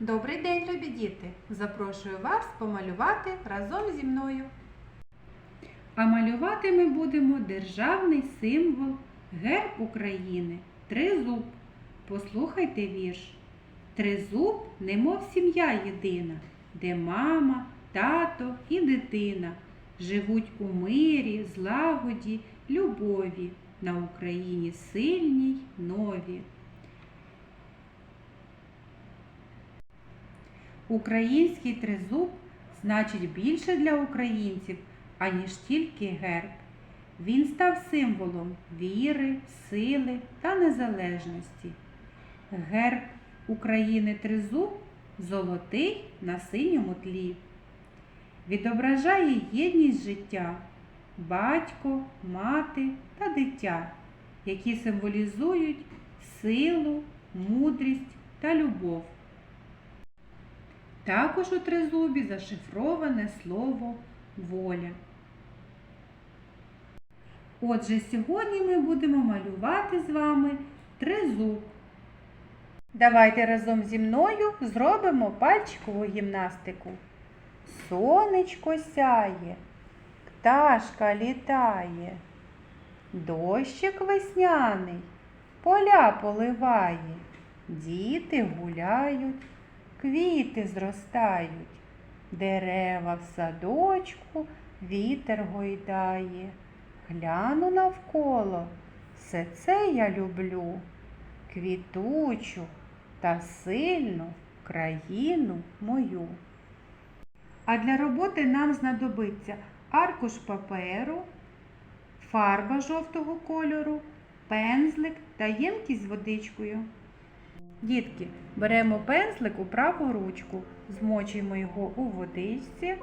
Добрий день, любі діти! Запрошую вас помалювати разом зі мною. А малювати ми будемо державний символ Герб України Тризуб. Послухайте вірш. Тризуб, немов сім'я єдина, де мама, тато і дитина живуть у мирі, злагоді, любові на Україні сильній, нові. Український тризуб значить більше для українців, аніж тільки герб. Він став символом віри, сили та незалежності. Герб України тризуб золотий на синьому тлі. Відображає єдність життя, батько, мати та дитя, які символізують силу, мудрість та любов. Також у тризубі зашифроване слово воля. Отже, сьогодні ми будемо малювати з вами тризуб. Давайте разом зі мною зробимо пальчикову гімнастику. Сонечко сяє, пташка літає, дощик весняний, поля поливає, діти гуляють, квіти зростають, дерева в садочку вітер гойдає. Гляну навколо, все це я люблю, квітучу та сильну країну мою. А для роботи нам знадобиться аркуш паперу, фарба жовтого кольору, пензлик та ємкість з водичкою. Дітки, беремо пензлик у праву ручку, змочуємо його у водичці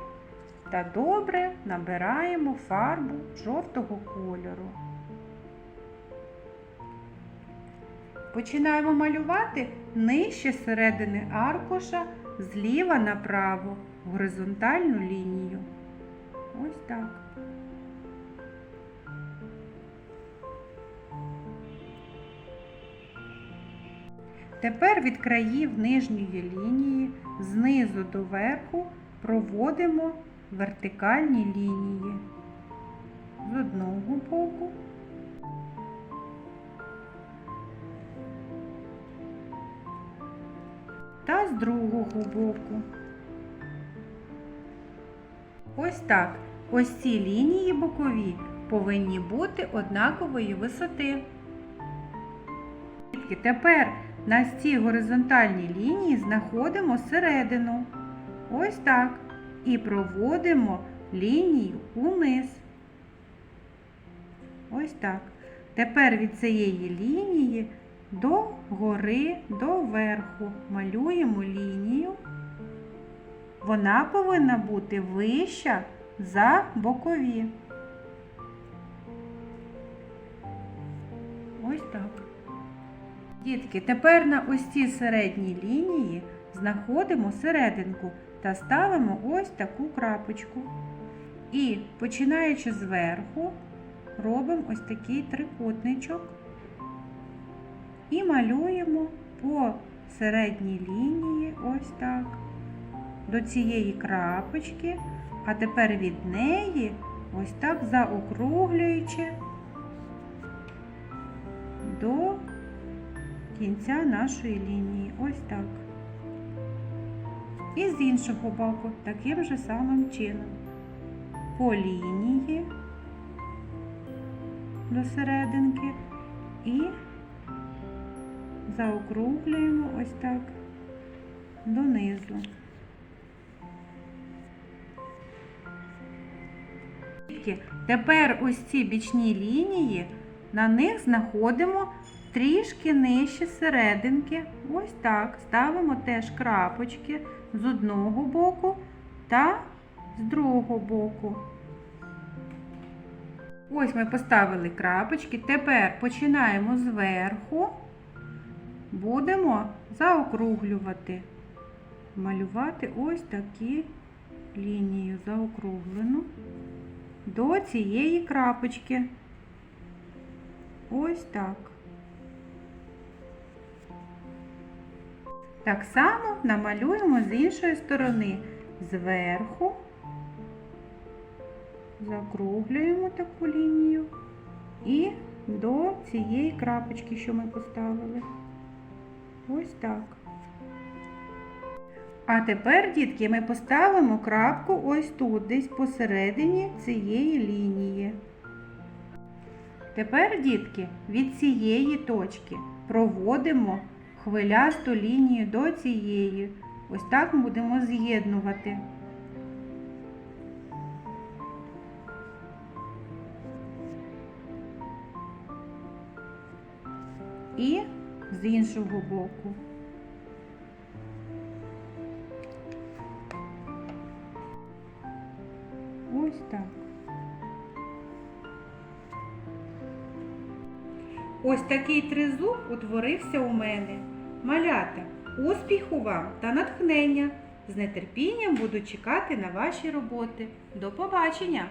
та добре набираємо фарбу жовтого кольору. Починаємо малювати нижче середини аркуша зліва направо горизонтальну лінію. Ось так. Тепер від країв нижньої лінії знизу до верху проводимо вертикальні лінії з одного боку та з другого боку. Ось так. Ось ці лінії бокові повинні бути однакової висоти. Тепер на цій горизонтальній лінії знаходимо середину. Ось так. І проводимо лінію униз. Ось так. Тепер від цієї лінії до гори, до верху малюємо лінію. Вона повинна бути вища за бокові. Ось так. Дітки, тепер на ось цій середній лінії знаходимо серединку та ставимо ось таку крапочку. І починаючи зверху, робимо ось такий трикутничок і малюємо по середній лінії ось так до цієї крапочки, а тепер від неї ось так заокруглюючи до кінця нашої лінії. Ось так. І з іншого боку таким же самим чином. По лінії до серединки і заокруглюємо ось так донизу. Тепер ось ці бічні лінії, на них знаходимо трішки нижче серединки. Ось так. Ставимо теж крапочки з одного боку та з другого боку. Ось ми поставили крапочки. Тепер починаємо зверху, будемо заокруглювати, малювати ось такі лінію заокруглену до цієї крапочки. Ось так. Так само намалюємо з іншої сторони. Зверху закруглюємо таку лінію і до цієї крапочки, що ми поставили. Ось так. А тепер, дітки, ми поставимо крапку ось тут, десь посередині цієї лінії. Тепер, дітки, від цієї точки проводимо хвилясту лінію до цієї. Ось так будемо з'єднувати. І з іншого боку. Ось так. Ось такий тризуб утворився у мене. Малята, успіху вам та натхнення! З нетерпінням буду чекати на ваші роботи. До побачення!